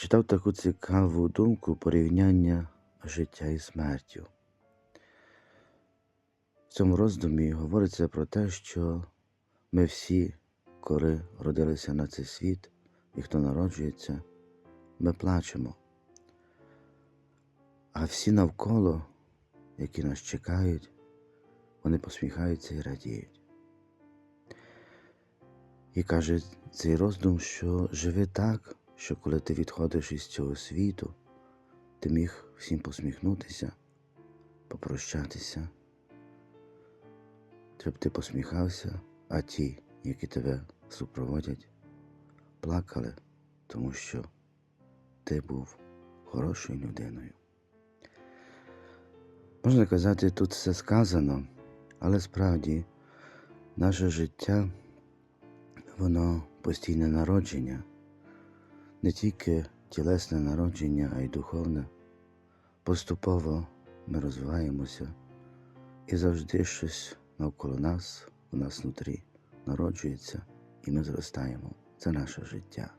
читав таку цікаву думку порівняння життя і смертю. В цьому роздумі говориться про те, що ми всі, коли родилися на цей світ, і хто народжується, ми плачемо. А всі навколо, які нас чекають, вони посміхаються і радіють. І каже цей роздум, що живи так, що коли ти відходиш із цього світу, ти міг всім посміхнутися, попрощатися, щоб ти посміхався, а ті, які тебе супроводять, плакали, тому що ти був хорошою людиною. Можна казати, тут все сказано, але справді наше життя, воно постійне народження, не тільки тілесне народження, а й духовне. Поступово ми розвиваємося і завжди щось навколо нас, у нас внутрі народжується, і ми зростаємо. Це наше життя.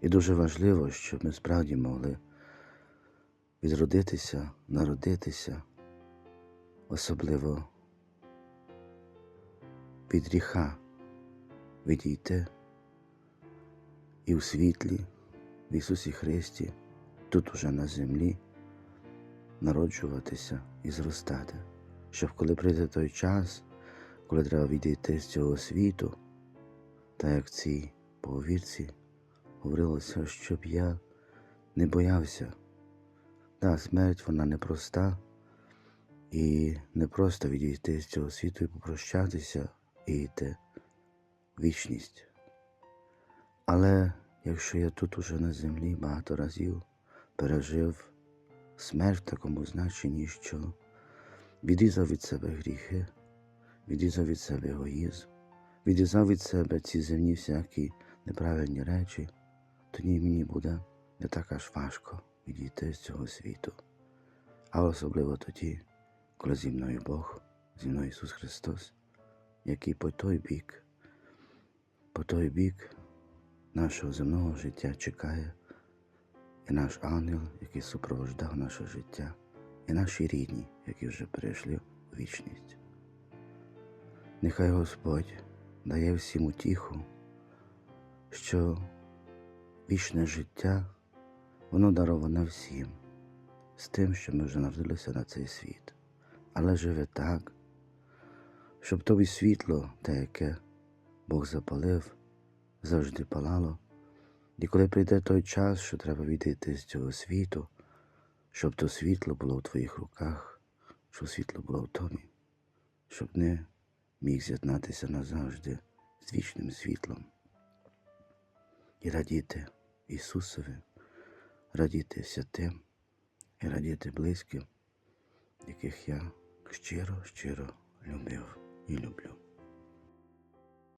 І дуже важливо, щоб ми справді могли відродитися, народитися, особливо від гріха відійти і у світлі, в Ісусі Христі, тут уже на землі, народжуватися і зростати, щоб коли прийде той час, коли треба відійти з цього світу, та як в цій поговірці говорилося, щоб я не боявся. Да, смерть вона непроста, і не просто відійти з цього світу і попрощатися і йти в вічність. Але якщо я тут уже на землі багато разів пережив смерть в такому значенні, що відрізав від себе гріхи, відрізав від себе егоїзм, відрізав від себе ці земні всякі неправильні речі, тоді мені буде не так аж важко відійти з цього світу. А особливо тоді, коли зі мною Бог, зі мною Ісус Христос, який по той бік, по той бік нашого земного життя чекає, і наш ангел, який супроводжав наше життя, і наші рідні, які вже перейшли у вічність. Нехай Господь дає всім утіху, що вічне життя воно дароване всім, з тим, що ми вже народилися на цей світ, але живе так, щоб тобі світло, те, яке Бог запалив, завжди палало, і коли прийде той час, що треба відійти з цього світу, щоб то світло було в твоїх руках, щоб світло було в тобі, щоб не міг з'єднатися назавжди з вічним світлом і радіти Ісусові радіти святим і радіти близьким, яких я щиро, щиро любив і люблю.